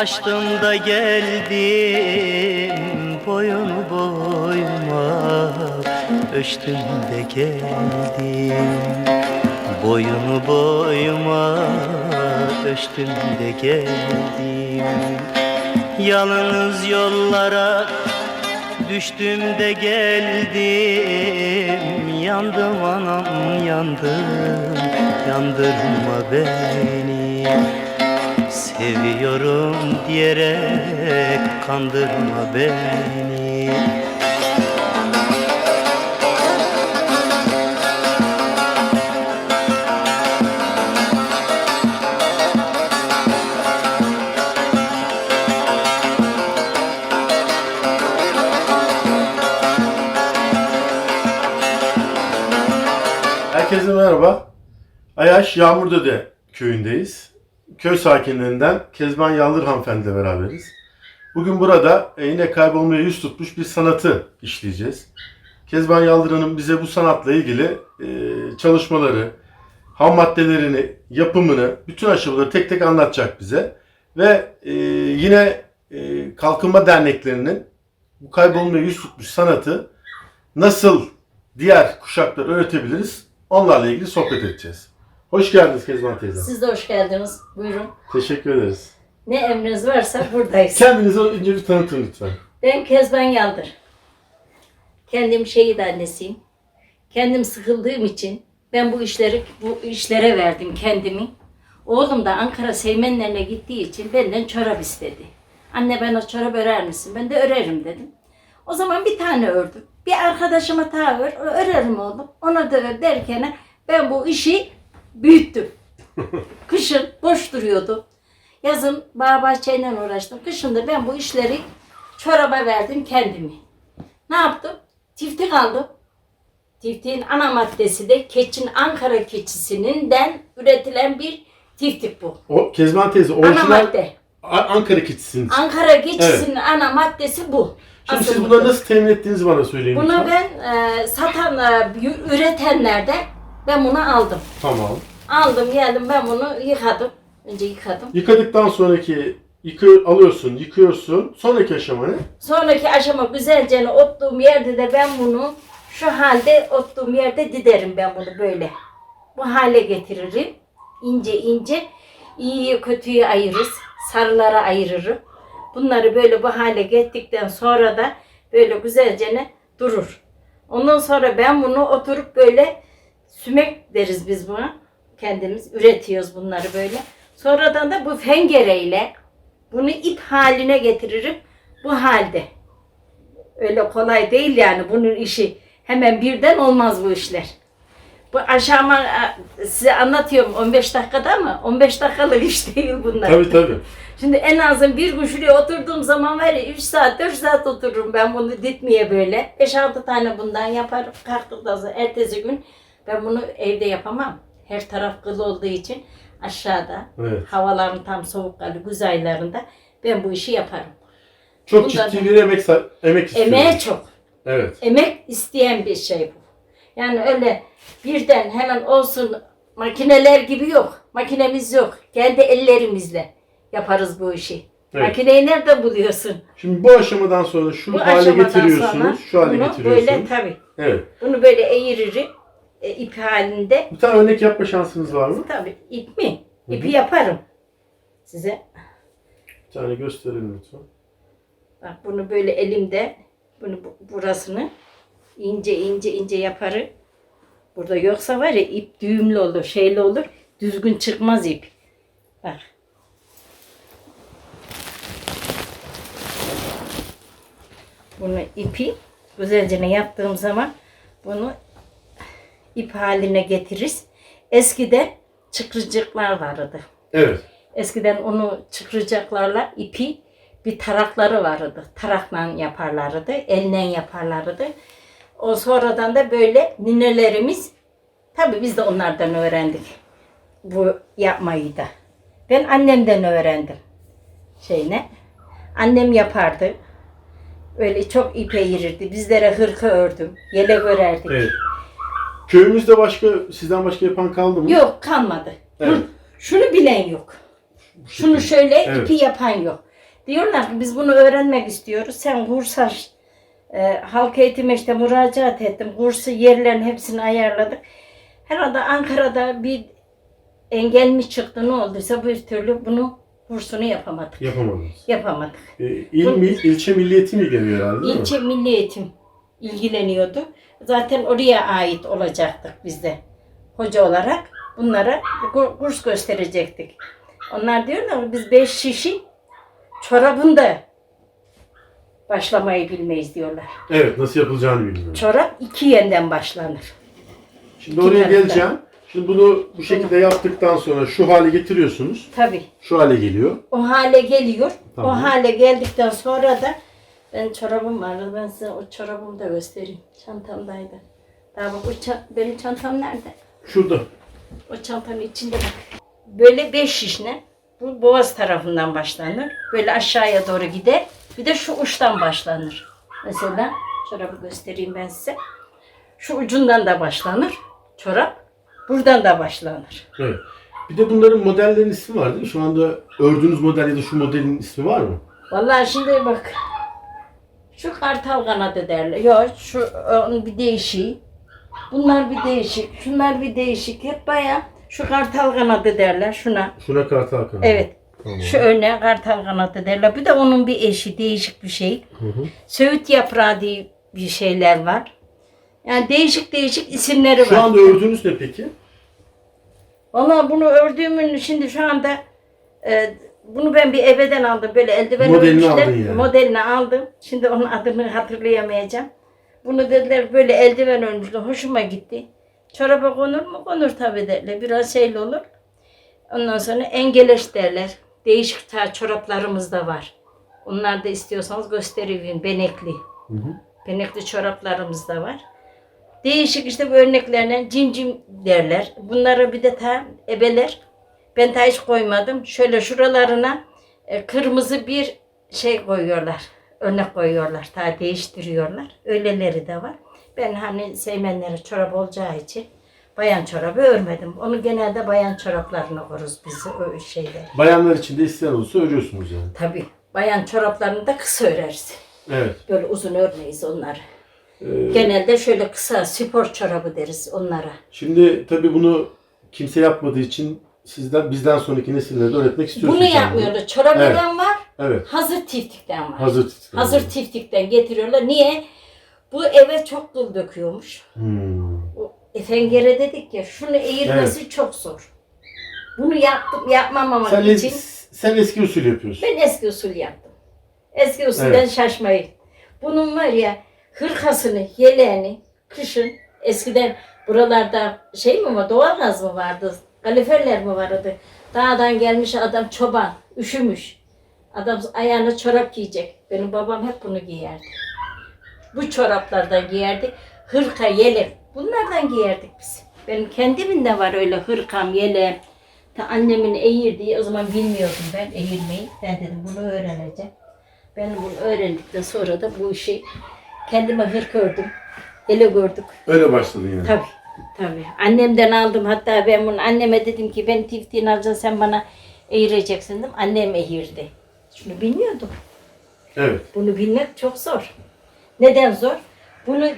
Açtım da geldim boyun boyuma. Ölçtüm de geldim Boyunu boyuma. Ölçtüm de geldim. Yalnız yollara düştüm de geldim. Yandım anam yandım. Yandırma beni Seviyorum diyerek kandırma beni Herkese merhaba. Ayaş Yağmurdöde köyündeyiz. Köy sakinlerinden Kezban Yaldır hanımefendiyle beraberiz. Bugün burada e, yine kaybolmaya yüz tutmuş bir sanatı işleyeceğiz. Kezban Yaldır Hanım bize bu sanatla ilgili e, çalışmaları, ham maddelerini, yapımını, bütün aşamaları tek tek anlatacak bize. Ve e, yine kalkınma derneklerinin bu kaybolmaya yüz tutmuş sanatı nasıl diğer kuşaklara öğretebiliriz? Onlarla ilgili sohbet edeceğiz. Hoş geldiniz Kezban teyze. Siz de hoş geldiniz. Buyurun. Teşekkür ederiz. Ne emriniz varsa buradayız. Kendinizi önce bir tanıtın lütfen. Ben Kezban Yaldır. Kendim şehit annesiyim. Kendim sıkıldığım için ben bu işleri bu işlere verdim kendimi. Oğlum da Ankara Seymenlerine gittiği için benden çorap istedi. Anne ben o çorap örer misin? Ben de örerim dedim. O zaman bir tane ördüm. Bir arkadaşıma ta ör, örerim oğlum. Ona da ör derken ben bu işi büyüttüm. Kışın boş duruyordu. Yazın bağ bahçeyle uğraştım. Kışın da ben bu işleri çoraba verdim kendimi. Ne yaptım? Tiftik aldım. Tiftiğin ana maddesi de keçin Ankara keçisinden üretilen bir tiftik bu. O Kezban teyze Ana orijinal madde. A- Ankara keçisiniz. Ankara keçisinin ana maddesi bu. Şimdi Asıl siz bu. bunları nasıl temin ettiğinizi bana söyleyin Bunu lütfen. ben e, satan, e, üretenlerde ben bunu aldım. Tamam. Aldım geldim ben bunu yıkadım. Önce yıkadım. Yıkadıktan sonraki yıkı alıyorsun, yıkıyorsun. Sonraki aşama ne? Sonraki aşama güzelce ottuğum yerde de ben bunu şu halde ottuğum yerde diderim ben bunu böyle. Bu hale getiririm. İnce ince iyiyi kötüyü ayırırız. Sarıları ayırırım. Bunları böyle bu hale gettikten sonra da böyle güzelce ne durur. Ondan sonra ben bunu oturup böyle sümek deriz biz buna. Kendimiz üretiyoruz bunları böyle. Sonradan da bu fengereyle bunu ip haline getiririm bu halde. Öyle kolay değil yani bunun işi. Hemen birden olmaz bu işler. Bu aşama e, size anlatıyorum 15 dakikada ama 15 dakikalık iş değil bunlar. Tabii tabii. Şimdi en azın bir gün şuraya oturduğum zaman var ya 3 saat 4 saat otururum ben bunu ditmeye böyle. 5-6 tane bundan yaparım. Kalktıktan sonra ertesi gün ben bunu evde yapamam. Her taraf kıl olduğu için aşağıda Evet. havaların tam soğuk kalı güz aylarında ben bu işi yaparım. Çok Bundan- ciddi bir emek emek istiyor. Emeğe çok. Evet. Emek isteyen bir şey bu. Yani öyle birden hemen olsun makineler gibi yok. Makinemiz yok. Kendi ellerimizle yaparız bu işi. Evet. Makineyi nerede buluyorsun? Şimdi bu aşamadan sonra şu Bu hale getiriyorsunuz. Şu hale bunu getiriyorsunuz. böyle tabii. Evet. Bunu böyle eğiririm. E, ip halinde. Bir tane örnek yapma şansınız var mı? Tabii ip mi? Hı hı. İpi yaparım. Size Bir tane gösterin lütfen. bak bunu böyle elimde bunu bu- burasını ince ince ince yaparım. Burada yoksa var ya ip düğümlü olur, şeyli olur. Düzgün çıkmaz ip. Bak. Bunu ipi güzelce yaptığım zaman bunu ip haline getiririz. Eskiden çıkrıcıklar vardı. Evet. Eskiden onu çıkrıcaklarla ipi bir tarakları vardı. Tarakla yaparlardı, elle yaparlardı. O sonradan da böyle ninelerimiz, tabii biz de onlardan öğrendik bu yapmayı da. Ben annemden öğrendim şeyine. Annem yapardı. Öyle çok ip eğirirdi. Bizlere hırka ördüm. Yelek örerdik. Evet. Köyümüzde başka sizden başka yapan kaldı mı? Yok kalmadı. Evet. Şunu bilen yok. Şunu şöyle Evet. ipi yapan yok. Diyorlar ki biz bunu öğrenmek istiyoruz. Sen kursa e, halk eğitime işte müracaat ettim. Kursu yerlerin hepsini ayarladık. Herhalde Ankara'da bir engel mi çıktı ne olduysa bir türlü bunu kursunu yapamadık. Yapamadınız. Yapamadık. Ee, il, mil- ilçe milliyeti mi geliyor herhalde değil mi? İlçe Milli Eğitim ilgileniyordu. Zaten oraya ait olacaktık biz de. Hoca olarak bunlara kur- kurs gösterecektik. Onlar diyorlar biz beş şişi çorabında başlamayı bilmeyiz diyorlar. Evet nasıl yapılacağını bilmiyorum. Çorap iki yönden başlanır. Şimdi oraya taraftan. geleceğim. Şimdi bunu bu şekilde yaptıktan sonra şu hale getiriyorsunuz. Tabii. Şu hale geliyor. O hale geliyor. Tamam. O hale geldikten sonra da ben çorabım vardı. Ben size o çorabımı da göstereyim. Çantamdaydı. Daha bak o ça- benim çantam nerede? Şurada. O çantanın içinde bak. Böyle beş şişle bu boğaz tarafından başlanır. Böyle aşağıya doğru gider. Bir de şu uçtan başlanır. Mesela çorabı göstereyim ben size. Şu ucundan da başlanır. Çorap. Buradan da başlanır. Evet. Bir de bunların modellerin ismi var değil mi? Şu anda ördüğünüz model ya da şu modelin ismi var mı? Vallahi şimdi bak. Şu kartal kanadı derler. Yok şu onun bir değişiği. Bunlar bir değişik. Şunlar bir değişik. Hep baya şu kartal kanadı derler şuna. Şuna kartal kanadı. Evet. Tamam. Şu örneğe kartal kanadı derler. Bir de onun bir eşi değişik bir şey. Hı hı. Söğüt yaprağı diye bir şeyler var. Yani değişik değişik isimleri Şu var. anda ördüğünüz ne peki? Vallahi bunu ördüğümün şimdi şu anda e, bunu ben bir eveden aldım. Böyle eldiven Modelini örmüşler. aldın yani. Modelini aldım. Şimdi onun adını hatırlayamayacağım. Bunu dediler böyle eldiven örmüşler. Hoşuma gitti. Çoraba konur mu? Konur tabii derler. Biraz şeyli olur. Ondan sonra engeleş derler. Değişik ta çoraplarımız da var. Onlar da istiyorsanız göstereyim. Benekli. Hı hı. Benekli çoraplarımız da var. Değişik işte bu örneklerine cimcim derler. Bunlara bir de ta ebeler. Ben ta hiç koymadım. Şöyle şuralarına e, kırmızı bir şey koyuyorlar. Örnek koyuyorlar. Ta değiştiriyorlar. Öyleleri de var. Ben hani sevmenlere çorap olacağı için bayan çorabı örmedim. Onu genelde bayan çoraplarına koruz biz o şeyleri. Bayanlar için de isteyen olursa örüyorsunuz yani. Tabii. Bayan çoraplarını da kısa öreriz. Evet. Böyle uzun örmeyiz onları. Ee, Genelde şöyle kısa spor çorabı deriz onlara. Şimdi tabii bunu kimse yapmadığı için sizden bizden sonraki nesillere de öğretmek istiyorsunuz. Bunu yani. yapmıyorlar. Çorap Evet. var, Evet. hazır tiftikten var. Hazır titreme. Hazır tiftikten getiriyorlar. Niye? Bu eve çok kıl döküyormuş. Hmm. O efengere dedik ya, şunu eğirmesi çok zor. Bunu yaptım, yapmamamak Sen, için es- sen eski usul yapıyorsun. ben eski usul yaptım. Eski usulden Evet. şaşmayın. Bunun var ya hırkasını, yeleğini kışın eskiden buralarda şey mi var, doğalgaz mı vardı, kaliferler mi vardı? Dağdan gelmiş adam çoban, üşümüş. Adam ayağına çorap giyecek. Benim babam hep bunu giyerdi. Bu çoraplardan giyerdi. Hırka, yelek. Bunlardan giyerdik biz. Benim kendimin de var öyle hırkam, yeleğim. Ta annemin eğirdiği, o zaman bilmiyordum ben eğirmeyi. Ben dedim bunu öğreneceğim. Ben bunu öğrendikten sonra da bu işi kendime hırka ördüm. Ele gördük. Öyle başladın yani. Tabii. Tabii. Annemden aldım. Hatta ben bunu anneme dedim ki ben tiftiğini alacağım sen bana eğireceksin dedim. Annem eğirdi. Şunu bilmiyordum. Evet. Bunu bilmek çok zor. Neden zor? Bunu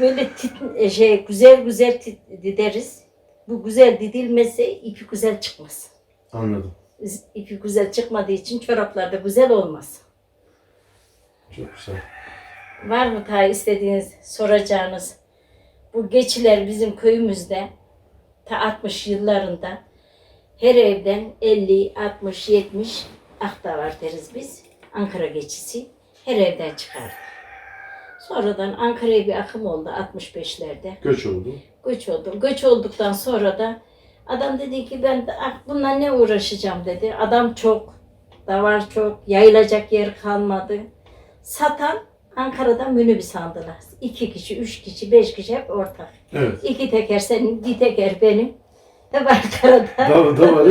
böyle tit- şey güzel güzel tit- dideriz. Bu güzel didilmesi ipi güzel çıkmaz. Anladım. İpi güzel çıkmadığı için çoraplar da güzel olmaz. Çok güzel. Var mı ta istediğiniz, soracağınız? Bu geçiler bizim köyümüzde ta 60 yıllarında her evden 50, 60, 70 akta var deriz biz. Ankara geçisi her evden çıkardı. Sonradan Ankara'ya bir akım oldu 65'lerde. Göç oldu. Göç oldum. Göç olduktan sonra da adam dedi ki ben de, "Ah, bununla ne uğraşacağım dedi. Adam çok, davar çok, yayılacak yer kalmadı. Satan Ankara'da minibüs aldılar. İki kişi, üç kişi, beş kişi hep ortak. Evet. İki teker senin, bir teker benim. Hep Ankara'da. Tamam tamam.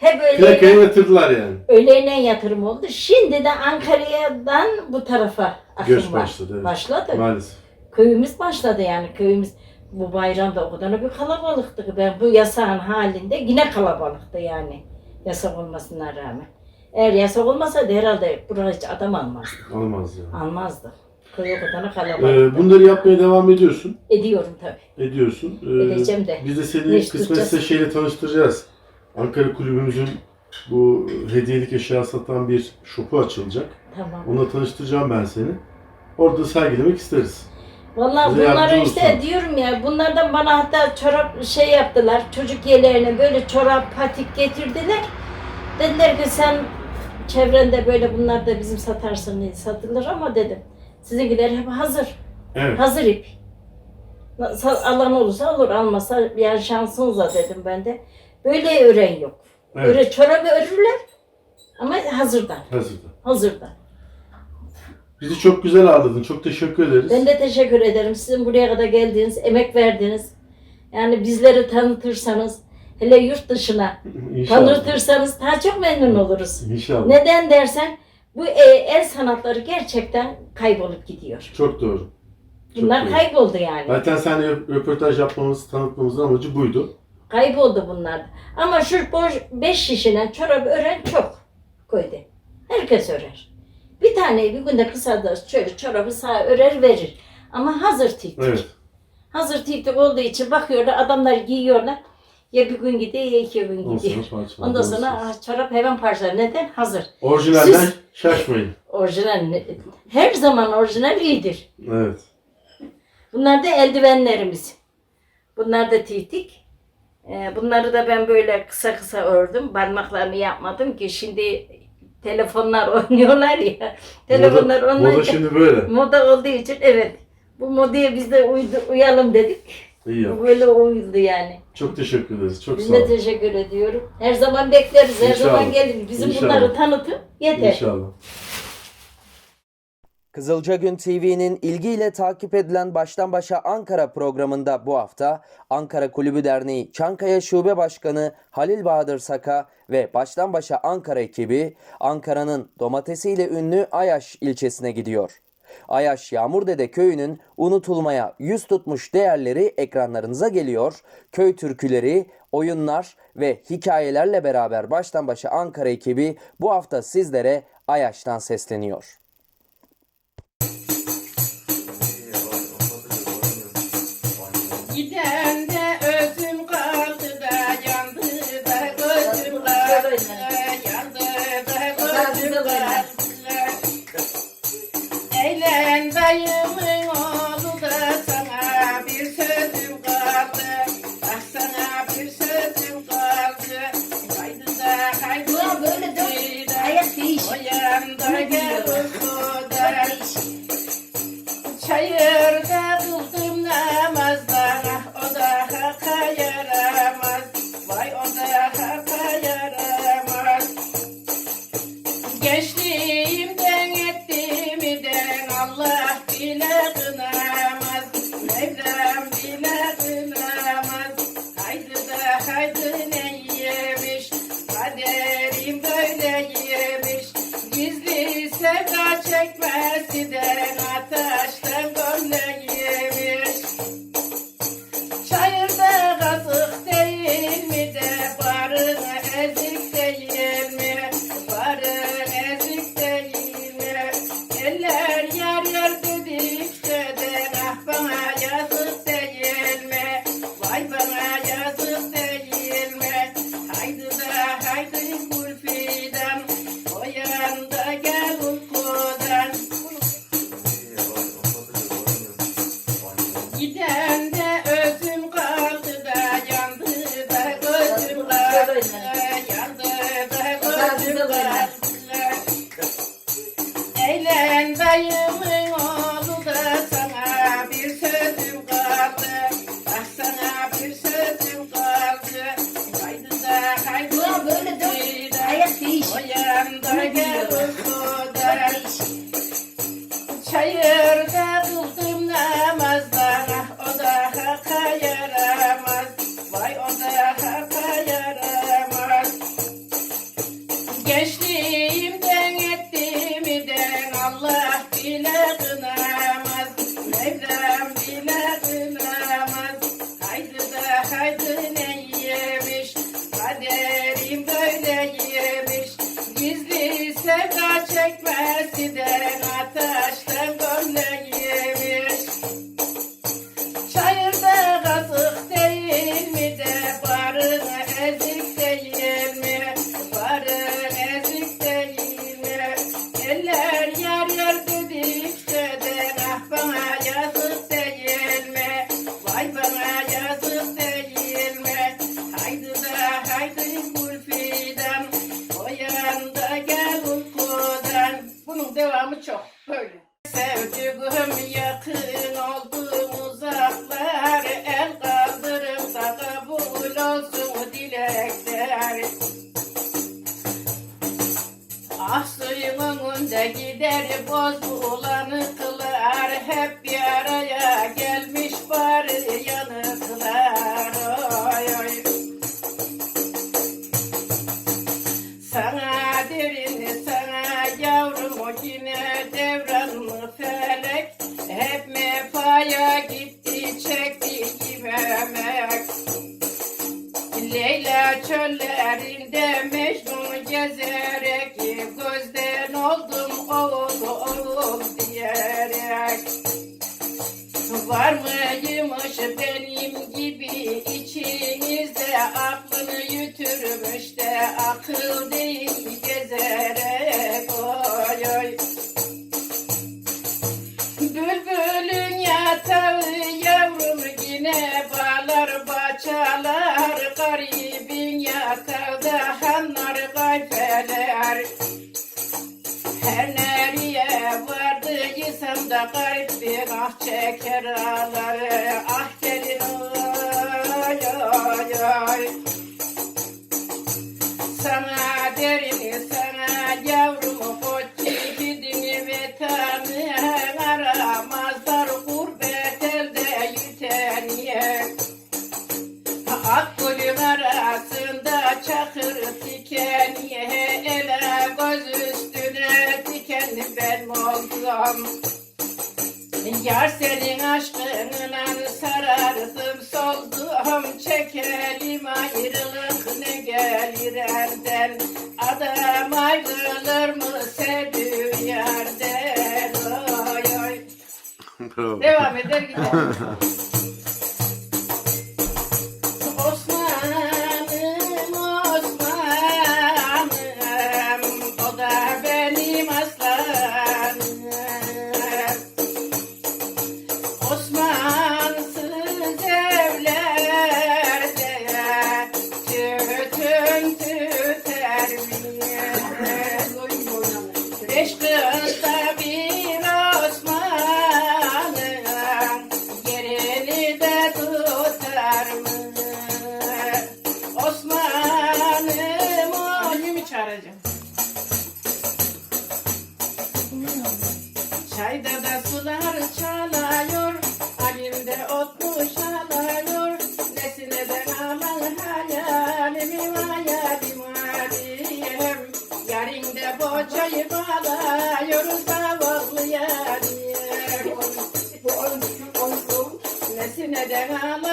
hep öyle, yatırdılar yani. öğleyle yatırım oldu. Şimdi de Ankara'dan bu tarafa akım Göç var. başladı, evet. Başladı. Maalesef. Köyümüz başladı yani köyümüz bu bayramda o kadar bir kalabalıktı ki ben bu yasağın halinde yine kalabalıktı yani. Yasak olmasına rağmen. Eğer yasak olmasaydı herhalde buraya hiç adam almazdı. Olmaz ya. Almazdı. Köy o kadar kalamazdı. Ee, bunları yapmaya devam ediyorsun. Ediyorum tabii. Ediyorsun. Ee, Edeceğim de. Biz de seni Ne iş kısmetse tutacağız? şeyle tanıştıracağız. Ankara kulübümüzün bu hediyelik eşya satan bir şopu açılacak. Tamam. Onunla tanıştıracağım ben seni. Orada sergilemek isteriz. Vallahi Bize bunları yardımcı işte olsun. diyorum ya bunlardan bana hatta çorap şey yaptılar. Çocuk yerlerine böyle çorap patik getirdiler. Dediler ki sen çevrende böyle bunlar da bizim satarsın diye satılır ama dedim. Sizinkiler hep hazır. Evet. Hazır ip. Alan olursa olur almasa yani şansınıza dedim ben de. Böyle ören yok. Evet. Öyle çorabı örürler ama hazırdan. Hazırda. Hazırdan. Bizi çok güzel ağırladın. Çok teşekkür ederiz. Ben de teşekkür ederim. Sizin buraya kadar geldiğiniz, emek verdiğiniz. Yani bizleri tanıtırsanız, hele yurt dışına İnşallah. tanıtırsanız daha çok memnun oluruz. İnşallah. Neden dersen bu e, el sanatları gerçekten kaybolup gidiyor. Çok doğru. Çok Bunlar doğru. kayboldu yani. Zaten rö- röportaj yapmamız, tanıtmamızın amacı buydu. Kayboldu bunlar. Ama şu boş beş şişinen çorabı ören çok koydu. Herkes örer. Bir tane bir günde kısa da şöyle çorabı sağ örer verir. Ama hazır tiktik. Evet. Hazır tiktik olduğu için bakıyorlar adamlar giyiyorlar. Ya bir gün gidiyor ya iki gün gidiyor. Ondan sonra çorap hemen parçalar. Neden? Hazır. Orijinalden Siz- şaşmayın. Orijinal. Her zaman orijinal iyidir. Evet. Bunlar da eldivenlerimiz. Bunlar da tiktik. Ee, bunları da ben böyle kısa kısa ördüm. Parmaklarımı yapmadım ki şimdi telefonlar oynuyorlar ya. Telefonlar moda, onlar moda şimdi böyle. moda olduğu için evet. Bu modaya biz de uydu, uyalım dedik. İyi yap. Böyle uyuldu yani. Çok teşekkür ederiz. Çok Biz sağ de teşekkür ediyorum. Her zaman bekleriz. Her İnşallah. zaman gelin. Bizim İnşallah. bunları tanıtın. Yeter. İnşallah. Kızılca Gün TV'nin ilgiyle takip edilen Baştan Başa Ankara programında bu hafta Ankara Kulübü Derneği Çankaya Şube Başkanı Halil Bahadır Saka ve Baştan Başa Ankara ekibi Ankara'nın domatesiyle ünlü Ayaş ilçesine gidiyor. Ayaş Yağmurdede köyünün unutulmaya yüz tutmuş değerleri ekranlarınıza geliyor. Köy türküleri, oyunlar ve hikayelerle beraber Baştan Başa Ankara ekibi bu hafta sizlere Ayaş'tan sesleniyor. akıl gezerek oy. Bülbülün yatağı yavrum yine bağlar bacalar garibin yatağda hanlar kayfeler. Her nereye vardıysam da garip bir ah çeker ağlar ah olsam Yar senin aşkınla sarardım soldum. Çekelim ayrılık ne gelir elden? Adam ayrılır mı sevdiği yerden? Oy oy. Devam eder gider.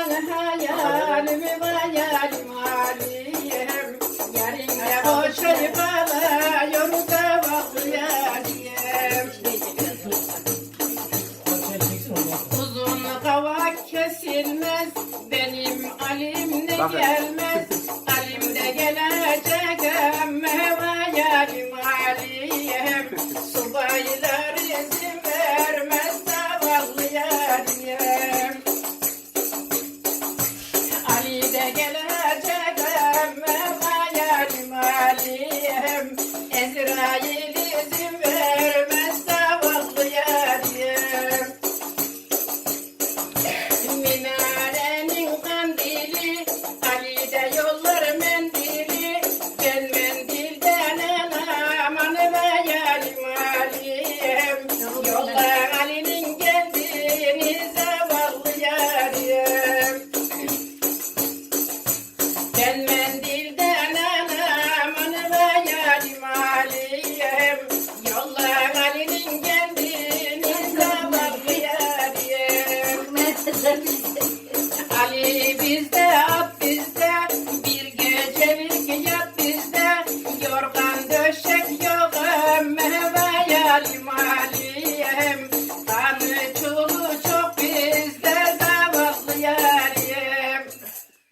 aman hayalim hayalim halim Yarın boşayı bana yolu da bak Uzun kavak kesilmez benim alimle gelmez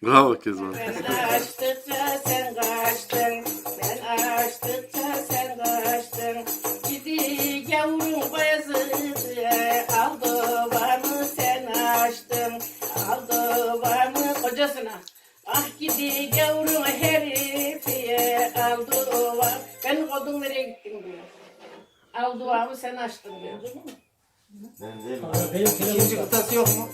Bravo Kezban. Ben açtıkça sen kaçtın. Ben açtıkça sen kaçtın. Gidi gavurun bayazıdı Aldı varını sen açtın. Aldı varını kocasına. Ah gidi gavurun herifiye Aldı var. Ben kodun nereye gittin diyor. Aldı varını sen açtın diyor. İkinci kıtası yok mu?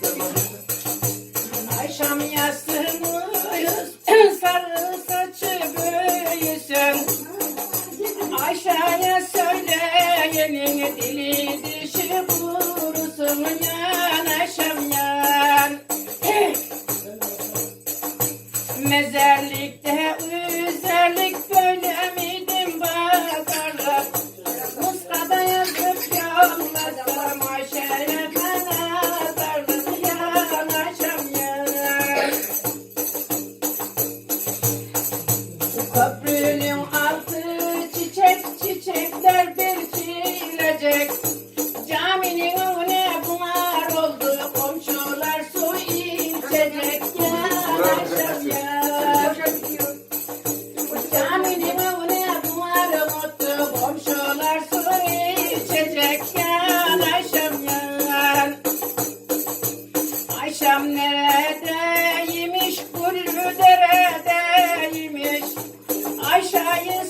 Ayşe'ye söyleyenin dili dişi kurusun yan yan. Mezarlıkta üzerlik böyle miydim shine.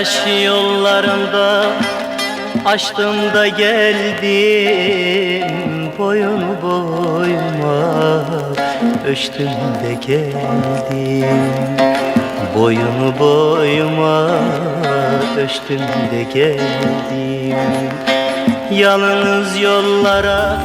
Ayaş yollarında açtım da geldim Boyunu boyuma. Ölçtüm de geldim Boyunu boyuma. Ölçtüm de geldim. Yalnız yollara